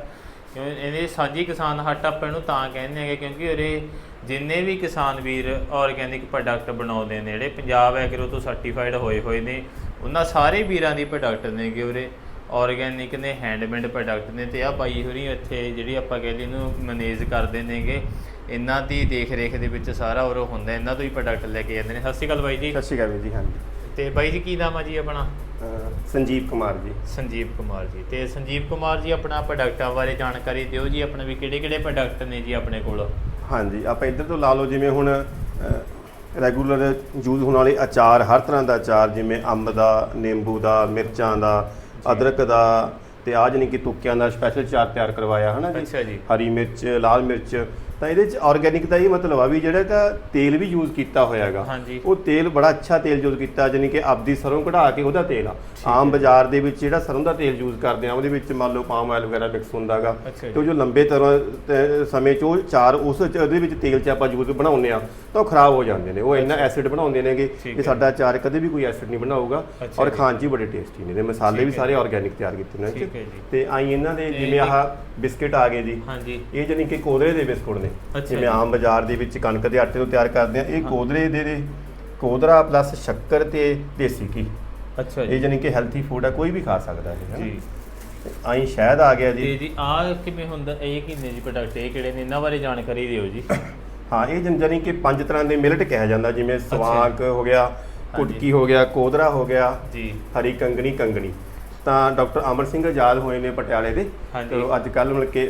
ਕਿਉਂ ਇਹਦੇ ਸਾਂਝੀ ਕਿਸਾਨ ਹੱਟ ਆਪਾਂ ਇਹਨੂੰ ਤਾਂ ਕਹਿੰਦੇ ਹੈਗੇ, ਕਿਉਂਕਿ ਉਰੇ ਜਿੰਨੇ ਵੀ ਕਿਸਾਨ ਵੀਰ ਆਰਗੈਨਿਕ ਪ੍ਰੋਡਕਟ ਬਣਾਉਂਦੇ ਨੇ, ਜਿਹੜੇ ਪੰਜਾਬ ਐਗਰੋ ਤੋਂ ਸਰਟੀਫਾਈਡ ਹੋਏ ਹੋਏ ਨੇ, ਉਹਨਾਂ ਸਾਰੇ ਵੀਰਾਂ ਦੀ ਪ੍ਰੋਡਕਟ ਨੇਗੇ ਉਰੇ। ਆਰਗੈਨਿਕ ਨੇ ਹੈਂਡਮੇਡ ਪ੍ਰੋਡਕਟ ਨੇ ਤੇ ਆ ਬਾਈ ਹੋਰੀ ਇੱਥੇ, ਜਿਹੜੀ ਆਪਾਂ ਕਹਿੰਦੇ ਇਹਨੂੰ ਮੈਨੇਜ ਕਰਦੇ ਨੇਗੇ ਇਹਨਾਂ ਦੀ ਦੇਖ ਰੇਖ ਦੇ ਵਿੱਚ ਸਾਰਾ ਉਹ ਹੁੰਦਾ, ਇਹਨਾਂ ਤੋਂ ਹੀ ਪ੍ਰੋਡਕਟ ਲੈ ਕੇ ਜਾਂਦੇ ਨੇ। ਸਤਿ ਸ਼੍ਰੀ ਅਕਾਲ ਬਾਈ ਜੀ। ਸਤਿ ਸ਼੍ਰੀ ਅਕਾਲ ਵੀਰ ਜੀ, ਹਾਂਜੀ। ਤੇ ਬਾਈ ਜੀ ਕੀ ਨਾਮ ਆ ਜੀ ਆਪਣਾ? ਸੰਜੀਵ ਕੁਮਾਰ ਜੀ। ਸੰਜੀਵ ਕੁਮਾਰ ਜੀ। ਤੇ ਸੰਜੀਵ ਕੁਮਾਰ ਜੀ ਆਪਣਾ ਪ੍ਰੋਡਕਟਾਂ ਬਾਰੇ ਜਾਣਕਾਰੀ ਦਿਓ ਜੀ ਆਪਣੇ ਵੀ ਕਿਹੜੇ ਕਿਹੜੇ ਪ੍ਰੋਡਕਟ ਨੇ ਜੀ ਆਪਣੇ ਕੋਲ? ਹਾਂਜੀ ਆਪਾਂ ਇੱਧਰ ਤੋਂ ਲਾ ਲਓ ਜਿਵੇਂ ਹੁਣ ਰੈਗੂਲਰ ਯੂਜ਼ ਹੋਣ ਵਾਲੇ ਅਚਾਰ ਹਰ ਤਰ੍ਹਾਂ ਦਾ ਅਚਾਰ ਜਿਵੇਂ ਅੰਬ ਦਾ ਨਿੰਬੂ ਦਾ ਮਿਰਚਾਂ ਦਾ ਅਦਰਕ ਦਾ ਤੇ ਆ ਜਾਣੀ ਕਿ ਤੁੱਕਿਆਂ ਦਾ ਸਪੈਸ਼ਲ ਚਾਰ ਤਿਆਰ ਕਰਵਾਇਆ ਹਨਾ ਜੀ। ਹਰੀ ਮਿਰਚ ਲਾਲ ਮਿਰਚ ਤਾਂ ਇਹਦੇ ਚ ਆਰਗੈਨਿਕ ਦਾ ਇਹ ਮਤਲਬ ਆ ਵੀ ਜਿਹੜਾ ਕਿ ਤੇਲ ਵੀ ਯੂਜ਼ ਕੀਤਾ ਹੋਇਆਗਾ ਹਾਂਜੀ। ਉਹ ਤੇਲ ਬੜਾ ਅੱਛਾ ਤੇਲ ਯੂਜ਼ ਕੀਤਾ ਜਾਣੀ ਕਿ ਆਪਦੀ ਸਰੋਂ ਕਢਾ ਕੇ ਉਹਦਾ ਤੇਲ ਆ ਆਮ ਬਾਜ਼ਾਰ ਦੇ ਵਿੱਚ ਜਿਹੜਾ ਸਰੋਂ ਦਾ ਤੇਲ ਯੂਜ਼ ਕਰਦੇ ਆ ਉਹਦੇ ਵਿੱਚ ਮੰਨ ਲਓ ਪਾਮ ਆਇਲ ਵਗੈਰਾ ਮਿਕਸ ਹੁੰਦਾਗਾ ਅੱਛਾ ਜੀ। ਤੇ ਉਹ ਜੋ ਲੰਬੇ ਤਰ੍ਹਾਂ ਤੇ ਸਮੇਂ ਚ ਉਹ ਚਾਰ ਉਸ ਚ ਉਹਦੇ ਵਿੱਚ ਤੇਲ ਚ ਆਪਾਂ ਯੂਜ਼ ਬਣਾਉਂਦੇ ਆ ਤਾਂ ਉਹ ਖਰਾਬ ਹੋ ਜਾਂਦੇ ਨੇ ਉਹ ਇੰਨਾ ਐਸਿਡ ਬਣਾਉਂਦੇ ਨੇਗੇ ਠੀਕ ਕਿ ਹੈ। ਸਾਡਾ ਅਚਾਰ ਕਦੇ ਵੀ ਕੋਈ ਐਸਿਡ ਨਹੀਂ ਬਣਾਊਗਾ ਅੱਛਾ ਔਰ ਜੀ। ਖਾਣ 'ਚ ਹੀ ਬੜੇ ਟੇਸਟੀ ਨੇ ਤੇ ਮਸਾਲੇ ਵੀ। ਸਾਰੇ ਆਰਗੈਨਿਕ ਤਿਆਰ ਕੀਤੇ ਨੇ ਇਹ 'ਚ। ਠੀਕ ਹੈ ਜੀ। ਤੇ ਆਈ ਇਹਨਾਂ ਦੇ ਤੇ ਜਿਵੇਂ ਆਹ ਬਿਸਕਟ ਆ ਗਏ ਜੀ ਹਾਂਜੀ ਇਹ ਜਾਨੀ ਕਿ ਕੋਦਰੇ ਦੇ ਬਿਸਕੁਟ ਨੇ ਅੱਛਾ ਜਿਵੇਂ ਜੀ। ਆਮ ਬਾਜ਼ਾਰ ਦੇ ਵਿੱਚ ਕਣਕ ਦੇ ਆਟੇ ਤੋਂ ਤਿਆਰ ਕਰਦੇ ਆ ਇਹ ਕੋਦਰੇ ਦੇ ਦੇ ਕੋਦਰਾ ਪਲੱਸ ਸ਼ੱਕਰ ਤੇ ਦੇਸੀ ਘੀ। ਅੱਛਾ ਇਹ ਜੀ ਜਾਨੀ ਕਿ ਹੈਲਥੀ ਫੂਡ ਆ ਕੋਈ ਵੀ ਖਾ ਸਕਦਾ ਹੈ ਜੀ। ਆਈ ਸ਼ਹਿਦ ਆ ਗਿਆ ਤੇ ਜੀ ਜੀ ਆ ਕਿਵੇਂ ਹੁੰਦਾ ਇਹ ਕਿੰਨੇ ਜੀ ਪ੍ਰੋਡਕਟ ਇਹ ਕਿਹੜੇ ਨੇ? ਇਹਨਾਂ ਬਾਰੇ ਜਾਣਕਾਰੀ ਦਿਓ ਜੀ। ਹਾਂ ਇਹ ਜਨ- ਜਾਨੀ ਕਿ ਪੰਜ ਤਰ੍ਹਾਂ ਦੇ ਮਿਲਟ ਕਿਹਾ ਜਾਂਦਾ ਜਿਵੇਂ ਸਵਾਂਕ ਹੋ ਗਿਆ ਕੁਟਕੀ ਹੋ ਗਿਆ ਕੋਦਰਾ ਹੋ ਗਿਆ ਜੀ। ਹਰੀ ਕੰਗਣੀ ਕੰਗਣੀ। ਤਾਂ ਡਾਕਟਰ ਅਮਰ ਸਿੰਘ ਆਜ਼ਾਦ ਹੋਏ ਨੇ ਪਟਿਆਲੇ ਦੇ। ਚਲੋ ਅੱਜ ਕੱਲ ਮਿਲ ਕੇ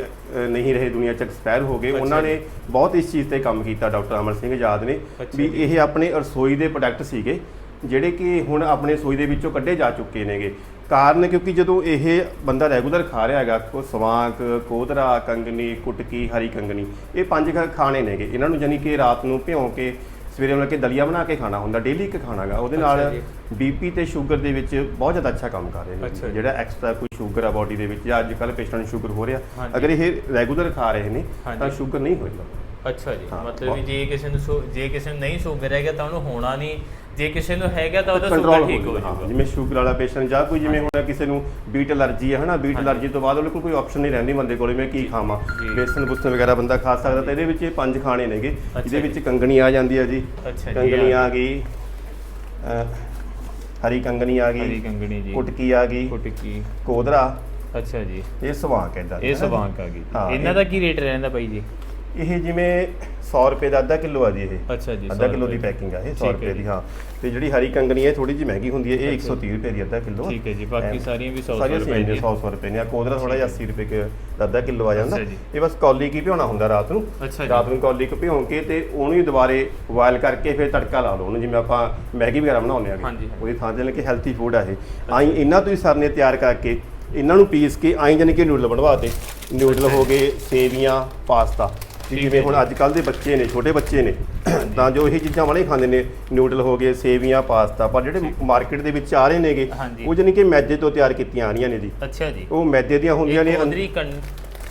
ਨਹੀਂ ਰਹੇ ਦੁਨੀਆ ਚ ਐਕਸਪਾਇਰ ਹੋ ਗਏ ਉਹਨਾਂ। ਨੇ ਬਹੁਤ ਇਸ ਚੀਜ਼ ਤੇ ਕੰਮ ਕੀਤਾ ਡਾਕਟਰ ਅਮਰ ਸਿੰਘ ਆਜ਼ਾਦ ਨੇ ਵੀ। ਇਹ ਆਪਣੇ ਰਸੋਈ ਦੇ ਪ੍ਰੋਡਕਟ ਸੀਗੇ ਜਿਹੜੇ ਕਿ ਹੁਣ ਆਪਣੇ ਰਸੋਈ ਦੇ ਵਿੱਚੋਂ ਕੱਢੇ ਜਾ ਚੁੱਕੇ ਨੇਗੇ ਕਾਰਨ ਕਿਉਂਕਿ ਜਦੋਂ ਇਹ ਬੰਦਾ ਰੈਗੂਲਰ ਖਾ ਰਿਹਾ ਹੈਗਾ ਕੋ ਸਵਾਂਕ ਕੋਦਰਾ ਕੰਗਣੀ ਕੁਟਕੀ ਹਰੀ ਕੰਗਣੀ ਇਹ ਪੰਜ ਖਾਣੇ ਨੇਗੇ ਇਹਨਾਂ ਨੂੰ ਜਾਨੀ ਕਿ ਰਾਤ ਨੂੰ ਭਿਉਂ ਕੇ ਸਵੇਰੇ ਮਿਲ ਕੇ ਦਲੀਆ ਬਣਾ ਕੇ ਖਾਣਾ ਹੁੰਦਾ ਡੇਲੀ ਇੱਕ ਖਾਣਾਗਾ ਉਹਦੇ ਨਾਲ। ਬੀਪੀ ਤੇ ਸ਼ੂਗਰ ਦੇ ਵਿੱਚ ਬਹੁਤ ਜ਼ਿਆਦਾ ਅੱਛਾ ਕੰਮ ਕਰ ਰਹੇ ਨੇ। ਜਿਹੜਾ ਐਕਸਟਰਾ ਕੋਈ ਸ਼ੂਗਰ ਆ ਬਾਡੀ ਦੇ ਵਿੱਚ ਜਾਂ ਅੱਜ ਕੱਲ ਪੇਸ਼ੈਂਟ ਨੂੰ ਸ਼ੂਗਰ ਹੋ ਰਿਹਾ। ਅਗਰ ਇਹ ਰੈਗੂਲਰ ਖਾ ਰਹੇ ਨੇ ਤਾਂ। ਸ਼ੂਗਰ ਨਹੀਂ ਹੋਏਗਾ ਅੱਛਾ ਜੀ ਮਤਲਬ ਜੇ ਕਿਸੇ ਨੂੰ ਜੇ ਕਿਸੇ ਨੂੰ ਨਹੀਂ ਸ਼ੂਗਰ ਹੈਗਾ ਤਾਂ ਉਹਨੂੰ ਹੋਣਾ ਨਹੀਂ ਜੇ ਕਿਸੇ ਨੂੰ ਹੈਗਾ ਤਾਂ ਉਹਦਾ ਸ਼ੂਗਰ ਹੋ ਠੀਕ ਹੋ ਜਾਊਗਾ। ਹਾਂ, ਜਿਵੇਂ ਸ਼ੂਗਰ ਵਾਲਾ ਪੇਸ਼ੈਂਟ ਜਾਂ ਕੋਈ ਜਿਵੇਂ ਹੁਣ ਕਿਸੇ ਨੂੰ ਬੀਟ ਅਲਰਜੀ ਹੈ ਹਨਾ? ਬੀਟ। ਅਲਰਜੀ ਤੋਂ ਬਾਅਦ ਉਹਦੇ ਕੋਲ ਕੋਈ ਆਪਸ਼ਨ ਨਹੀਂ ਰਹਿੰਦੀ ਬੰਦੇ ਕੋਲੇ ਮੈਂ ਕੀ ਖਾਵਾਂ। ਬੇਸਨ ਬੁਸਨ ਵਗੈਰਾ ਬੰਦਾ ਖਾ ਸਕਦਾ ਤਾਂ ਇਹਦੇ ਵਿੱਚ ਇਹ ਪੰਜ ਖਾਣੇ ਨੇਗੇ। ਇਹਦੇ। ਵਿੱਚ ਕੰਗਣੀ ਆ ਜਾਂਦੀ ਹੈ ਜੀ। ਕੰਗਣੀ ਆ ਗਈ। ਹਰੀ ਕੰਗਣੀ ਆ ਹਰੀ ਗਈ ਕੰਗਣੀ ਜੀ। ਕੁਟਕੀ ਆ ਗਈ ਕੁਟਕੀ। ਕੋਦਰਾ। ਅੱਛਾ ਜੀ। ਇਹ ਸਵਾਂਕ ਇਦਾਂ ਇਹ ਸਵਾਂਕ ਆ ਗਈ। ਹਾਂ, ਇਹਨਾਂ ਇਹ- ਦਾ ਕੀ ਰੇਟ ਰਹਿੰਦਾ ਬਾਈ ਜੀ? ਇਹ ਜਿਵੇਂ 100 ਰੁਪਏ ਦਾ ਅੱਧਾ ਕਿਲੋ ਆ ਜੀ ਇਹ। ਅੱਛਾ ਜੀ ਅੱਧਾ 100 ਕਿਲੋ ਦੀ। ਪੈਕਿੰਗ ਆ ਇਹ 100 ਠੀਕ ਹੈ ਰੁਪਏ ਦੀ। ਹਾਂ। ਤੇ ਜਿਹੜੀ ਹਰੀ ਕੰਗਣੀ ਹੈ ਥੋੜੀ ਜਿਹੀ ਮਹਿੰਗੀ ਹੁੰਦੀ ਹੈ ਇਹ ਅੱਛਾ 130 ਰੁਪਏ ਦੀ ਅੱਧਾ ਕਿਲੋ ਠੀਕ ਹੈ ਜੀ, ਬਾਕੀ ਸਾਰੀਆਂ ਵੀ 100 ਸਾਰੀਆਂ ਰੁਪਏ same ਨੇ, ਦੀਆਂ। 100 100 ਰੁਪਏ ਨੇ ਆਹ ਕੋਦਰਾ ਥੋੜਾ ਜਿਹਾ 80 ਰੁਪਏ ਕੇ ਦਾ ਅੱਧਾ ਕਿਲੋ ਆ ਜਾਂਦਾ। ਅੱਛਾ ਜੀ। ਇਹ ਬਸ ਕੌਲੀ ਕੀ ਭਿਉਣਾ ਹੁੰਦਾ ਰਾਤ ਨੂੰ। ਰਾਤ ਨੂੰ ਕੌਲੀ ਕੁ ਭਿਉਂ ਕੇ ਤੇ ਉਹਨੂੰ ਹੀ ਦੁਬਾਰੇ ਬੋਇਲ ਕਰਕੇ ਫਿਰ ਤੜਕਾ ਲਾ ਲਓ ਉਹਨੂੰ ਜਿਵੇਂ ਆਪਾਂ ਮੈਗੀ ਵਗੈਰਾ ਬਣਾਉਂਦੇ ਆਗੇ। ਉਹਦੀ ਥਾਂ ਤੇ ਕਿ ਹੈਲਥੀ ਫੂਡ ਆ ਇਹ। ਆਈ ਇਹਨਾਂ ਤੋਂ ਹੀ ਸਰ ਨੇ ਤਿਆਰ ਕਰਕੇ ਇਹਨਾਂ ਨੂੰ ਪੀਸ ਕੇ ਆਈ ਜਾਨੀ ਕਿ ਨੂਡਲ ਬਣਵਾਤੇ ਨੂਡਲ ਹੋ ਗਏ ਸੇਵੀਆਂ ਪਾਸਤਾ। ਜਿਵੇਂ ਹੁਣ। ਅੱਜ ਕੱਲ ਦੇ ਬੱਚੇ ਨੇ ਛੋਟੇ ਬੱਚੇ ਨੇ ਤਾਂ ਜੋ ਇਹ ਚੀਜ਼ਾਂ ਵਾਲੇ ਖਾਂਦੇ ਨੇ ਨਿਊਡਲ ਹੋ ਗਏ ਸੇਵੀਆਂ ਪਾਸਤਾ ਪਰ ਜਿਹੜੇ ਮਾਰਕੀਟ ਦੇ ਵਿੱਚ ਆ ਰਹੇ ਨੇਗੇ ਹਾਂਜੀ। ਉਹ ਜਾਨੀ ਕਿ ਮੈਦੇ ਤੋਂ ਤਿਆਰ ਕੀਤੀਆਂ ਆਣੀਆਂ ਨੇ ਜੀ। ਅੱਛਾ ਜੀ। ਉਹ ਮੈਦੇ ਦੀਆਂ ਹੁੰਦੀਆਂ ਨੇ। ਕੰ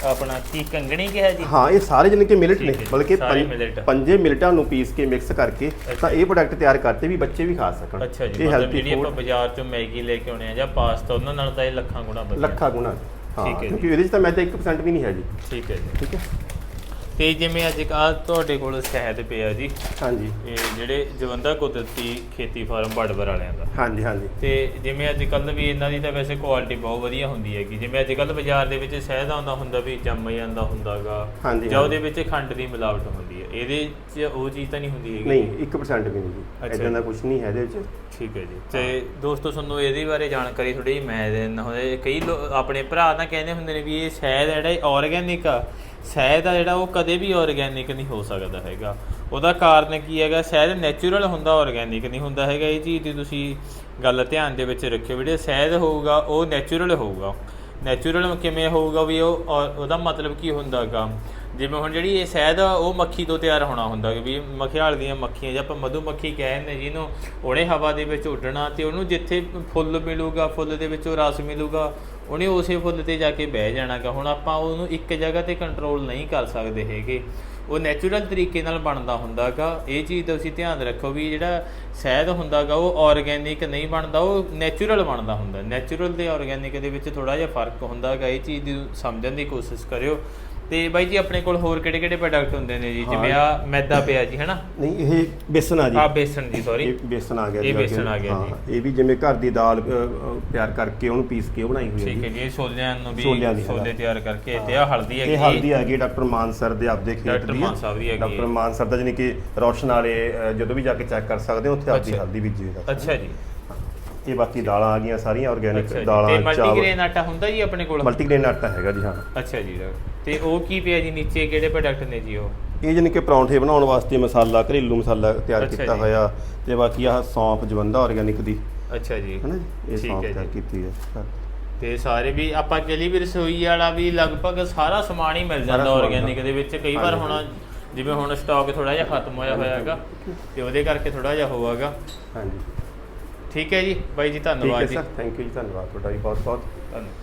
ਆਪਣਾ ਕੀ ਕੰਗਣੀ ਕਿਹਾ ਜੀ? ਹਾਂ ਇਹ ਸਾਰੇ ਜਾਨੀ ਕਿ ਮਿਲਟ ਨੇ ਠੀਕ ਹੈ ਜੀ, ਬਲਕਿ ਸਾਰੇ ਪੰਜ- millet। ਪੰਜੇ ਮਿਲਟਾਂ ਨੂੰ ਪੀਸ ਕੇ ਮਿਕਸ ਕਰਕੇ ਤਾਂ ਇਹ ਪ੍ਰੋਡਕਟ ਤਿਆਰ ਕਰਤੇ ਵੀ ਬੱਚੇ ਵੀ ਖਾ ਸਕਣ। ਅੱਛਾ ਜੀ ਇਹ ਮਤਲਬ ਹੈਲਥੀ ਜਿਹੜੀ ਆਪਾਂ ਫੂਡ ਬਾਜ਼ਾਰ ਚੋਂ ਮੈਗੀ ਲੈ ਕੇ ਆਉਣੇ ਆ ਜਾਂ ਪਾਸਤਾ ਉਹਨਾਂ ਨਾਲ ਤਾਂ ਇਹ ਲੱਖਾਂ ਗੁਣਾ ਵਧੀਆ ਲੱਖਾਂ ਗੁਣਾ। ਹਾਂ ਠੀਕ ਹੈ ਜੀ। ਕਿਉਂਕਿ ਇਹਦੇ ਵਿੱਚ ਤਾਂ ਮੈਦਾ 1% ਵੀ ਨਹੀਂ ਹੈ ਜੀ। ਠੀਕ ਹੈ ਜੀ। ਠੀਕ ਹੈ। ਤੇ ਜਿਵੇਂ ਅੱਜ ਕੱਲ੍ਹ ਤੁਹਾਡੇ ਕੋਲ ਸ਼ਹਿਦ ਪਿਆ ਜੀ। ਹਾਂਜੀ। ਇਹ ਜਿਹੜੇ ਜਵੰਦਾ ਕੁਦਰਤੀ ਖੇਤੀ ਫਾਰਮ ਬੜਬਰ ਵਾਲਿਆਂ ਦਾ। ਹਾਂਜੀ ਹਾਂਜੀ। ਤੇ ਜਿਵੇਂ ਅੱਜ ਕੱਲ੍ਹ ਵੀ ਇਹਨਾਂ ਦੀ ਤਾਂ ਵੈਸੇ ਕੁਆਲਿਟੀ ਬਹੁਤ ਵਧੀਆ ਹੁੰਦੀ ਹੈਗੀ। ਜਿਵੇਂ ਅੱਜ ਕੱਲ੍ਹ ਬਾਜ਼ਾਰ ਦੇ ਵਿੱਚ ਸ਼ਹਿਦ ਆਉਂਦਾ ਹੁੰਦਾ ਵੀ ਜੰਮ ਜਾਂਦਾ ਹੁੰਦਾਗਾ। ਹਾਂਜੀ, ਜਾਂ ਉਹਦੇ। ਵਿੱਚ ਖੰਡ ਦੀ ਮਿਲਾਵਟ ਹੁੰਦੀ ਹੈ। ਇਹਦੇ 'ਚ ਉਹ ਚੀਜ਼ ਤਾਂ ਨਹੀਂ ਹੁੰਦੀ ਹੈਗੀ। ਨਹੀਂ 1% ਵੀ ਨਹੀਂ ਜੀ। ਇਦਾਂ ਦਾ। ਕੁਝ ਨਹੀਂ ਹੈ ਇਹਦੇ ਵਿੱਚ। ਠੀਕ ਹੈ ਜੀ। ਤੇ ਦੋਸਤੋ ਤੁਹਾਨੂੰ ਇਹਦੇ ਬਾਰੇ ਜਾਣਕਾਰੀ ਥੋੜੀ ਜਿਹੀ ਮੈਂ ਦੇਣਾ ਹੁੰਦਾ ਕਈ ਆਪਣੇ ਭਰਾ ਤਾਂ ਕਹਿੰਦੇ ਹੁੰਦੇ ਨੇ ਵੀ ਇਹ ਸ਼ਹਿਦ ਜਿਹੜਾ ਆਰਗੈਨਿਕ ਆ। ਸ਼ਹਿਦ ਆ ਜਿਹੜਾ ਉਹ ਕਦੇ ਵੀ ਆਰਗੈਨਿਕ ਨਹੀਂ ਹੋ ਸਕਦਾ ਹੈਗਾ। ਉਹਦਾ ਕਾਰਨ ਕੀ ਹੈਗਾ? ਸ਼ਹਿਦ ਨੈਚੁਰਲ ਹੁੰਦਾ ਆਰਗੈਨਿਕ ਨਹੀਂ ਹੁੰਦਾ ਹੈਗਾ। ਇਹ ਚੀਜ਼ ਦੀ ਤੁਸੀਂ ਗੱਲ ਧਿਆਨ ਦੇ ਵਿੱਚ ਰੱਖਿਓ ਵੀ ਜਿਹੜਾ ਸ਼ਹਿਦ ਹੋਊਗਾ, ਉਹ ਨੈਚੁਰਲ ਹੋਊਗਾ। ਨੈਚੁਰਲ ਕਿਵੇਂ ਹੋਊਗਾ ਵੀ ਉਹ, ਔਰ ਉਹਦਾ ਮਤਲਬ ਕੀ ਹੁੰਦਾਗਾ? ਜਿਵੇਂ ਹੁਣ ਜਿਹੜੀ ਇਹ ਸ਼ਹਿਦ ਆ, ਉਹ ਮੱਖੀ ਤੋਂ ਤਿਆਰ ਹੋਣਾ ਹੁੰਦਾ ਕਿ ਵੀ ਮਖਿਆਲ ਦੀਆਂ ਮੱਖੀਆਂ, ਜਾਂ ਆਪਾਂ ਮਧੂ ਮੱਖੀ ਕਹਿੰਦੇ ਜਿਹਨੂੰ ਉਹਨੇ ਹਵਾ ਦੇ ਵਿੱਚ ਉੱਡਣਾ ਤੇ ਉਹਨੂੰ ਜਿੱਥੇ ਫੁੱਲ ਮਿਲੂਗਾ, ਫੁੱਲ ਦੇ ਵਿੱਚੋਂ ਰਸ ਮਿਲੂਗਾ ਉਹਨੇ ਉਸੇ ਫੁੱਲ ਤੇ ਜਾ ਕੇ ਬਹਿ ਜਾਣਾਗਾ ਹੁਣ ਆਪਾਂ ਉਹਨੂੰ ਇੱਕ ਜਗ੍ਹਾ ਤੇ ਕੰਟਰੋਲ ਨਹੀਂ ਕਰ ਸਕਦੇ ਹੈਗੇ। ਉਹ ਨੈਚੁਰਲ ਤਰੀਕੇ ਨਾਲ ਬਣਦਾ ਹੁੰਦਾਗਾ ਇਹ ਚੀਜ਼ ਦਾ ਤੁਸੀਂ ਧਿਆਨ ਰੱਖੋ ਵੀ ਜਿਹੜਾ ਸ਼ਹਿਦ ਹੁੰਦਾਗਾ ਉਹ ਆਰਗੈਨਿਕ ਨਹੀਂ ਬਣਦਾ, ਉਹ ਨੈਚੁਰਲ ਬਣਦਾ ਹੁੰਦਾ। ਨੈਚੁਰਲ ਤੇ ਆਰਗੈਨਿਕ ਦੇ ਵਿੱਚ ਥੋੜਾ ਜਿਹਾ ਫ਼ਰਕ ਹੁੰਦਾਗਾ ਇਹ ਚੀਜ਼ ਦੀ ਸਮਝਣ ਦੀ ਕੋਸ਼ਿਸ਼ ਕਰਿਓ। ਤੇ ਬਾਈ ਜੀ ਆਪਣੇ ਕੋਲ ਹੋਰ ਕਿਹੜੇ ਕਿਹੜੇ ਪ੍ਰੋਡਕਟ ਹੁੰਦੇ ਨੇ ਜੀ? ਜਿਵੇਂ ਆ ਮੈਦਾ ਪਿਆ ਜੀ ਹਨਾ? ਨਹੀਂ ਇਹ ਬੇਸਨ ਆ ਜੀ। ਆ ਬੇਸਣ ਜੀ ਸੌਰੀ ਇਹ ਬੇਸਨ ਆ ਗਿਆ ਇਹ ਜੀ ਬੇਸਣ ਆ ਗਿਆ ਹਾਂ, ਇਹ ਵੀ ਜਿਵੇਂ ਘਰ ਦੀ ਦਾਲ ਤਿਆਰ ਕਰਕੇ ਉਹਨੂੰ ਪੀਸ ਕੇ ਬਣਾਈ ਹੋਈ ਹੈ ਠੀਕ ਹੈ ਜੀ ਜੀ ਇਹ ਛੋਲਿਆਂ ਨੂੰ ਵੀ ਛੋਲੇ ਹੈਗਾ। ਤਿਆਰ ਕਰਕੇ ਤੇ ਆ ਹਲਦੀ ਹੈਗੀ। ਇਹ ਹਲਦੀ ਆ ਗਈ ਡਾਕਟਰ ਮਾਨ ਸਰ ਦੇ ਆਪਦੇ ਖੇਤ ਡਾਕਟਰ ਦੀ। ਮਾਨ ਸਾਹਿਬ ਦੀ ਹੈਗੀ। ਡਾਕਟਰ। ਮਾਨ ਸਰ ਦਾ ਜਾਨੀ ਕਿ ਰੋਸ਼ਨ ਵਾਲੇ ਜਦੋਂ ਵੀ ਜਾ ਕੇ ਚੈੱਕ ਕਰ ਸਕਦੇ ਹੋ ਉੱਥੇ ਆਪਦੀ। ਹਲਦੀ ਬੀਜੀ ਹੋਈ ਅੱਛਾ ਜੀ। ਇਹ ਬਾਕੀ ਦਾਲਾਂ ਆ ਗਈਆਂ ਸਾਰੀਆਂ ਆਰਗੈਨਿਕ ਅੱਛਾ ਜੀ। ਤੇ ਦਾਲਾਂ ਮਲਟੀਗ੍ਰੇਨ ਆਟਾ ਹੁੰਦਾ ਜੀ ਆਪਣੇ ਕੋਲ? ਮਲਟੀਗ੍ਰੇਨ ਆਟਾ ਹੈਗਾ ਜੀ ਹਾਂ। ਅੱਛਾ ਜੀ। ਤੇ ਉਹ ਕੀ ਪਿਆ ਜੀ ਨੀਚੇ ਕਿਹੜੇ ਪ੍ਰੋਡਕਟ ਨੇ ਜੀ ਉਹ? ਇਹ ਜਾਨੀ ਕਿ ਪਰੌਂਠੇ ਬਣਾਉਣ ਵਾਸਤੇ ਮਸਾਲਾ ਘਰੇਲੂ ਮਸਾਲਾ ਤਿਆਰ ਅੱਛਾ ਕੀਤਾ ਜੀ। ਹੋਇਆ ਤੇ ਬਾਕੀ ਆਹ ਸੌਂਫ ਜਵੰਦਾ ਆਰਗੈਨਿਕ ਦੀ। ਅੱਛਾ ਜੀ। ਹੈ ਨਾ ਜੀ? ਇਹ ਠੀਕ ਸੌਂਫ ਹੈ ਤਿਆਰ ਜੀ। ਕੀਤੀ ਹੈ ਤੇ ਸਾਰੇ ਵੀ ਆਪਾਂ ਚਲੀ ਵੀ ਰਸੋਈ ਵਾਲਾ ਵੀ ਲਗਭਗ ਸਾਰਾ ਸਮਾਨ ਹੀ ਮਿਲ ਜਾਂਦਾ ਸਮਾਨ, ਆਰਗੈਨਿਕ। ਦੇ ਵਿੱਚ। ਕਈ ਵਾਰ ਹੁਣ। ਜਿਵੇਂ ਹੁਣ ਸਟਾਕ ਥੋੜਾ ਜਿਹਾ ਖਤਮ ਹੋਇਆ ਹੋਇਆ ਹੈਗਾ ਤੇ ਉਹਦੇ ਕਰਕੇ ਥੋੜਾ ਜਿਹਾ ਹੋਵਾਗਾ ਹਾਂਜੀ। ਠੀਕ ਹੈ ਜੀ। ਬਾਈ ਜੀ ਠੀਕ ਹੈ ਧੰਨਵਾਦ ਜੀ। ਸਰ। ਥੈਂਕ ਯੂ ਜੀ ਧੰਨਵਾਦ ਤੁਹਾਡਾ ਵੀ। ਬਹੁਤ ਬਹੁਤ ਧੰਨਵਾਦ।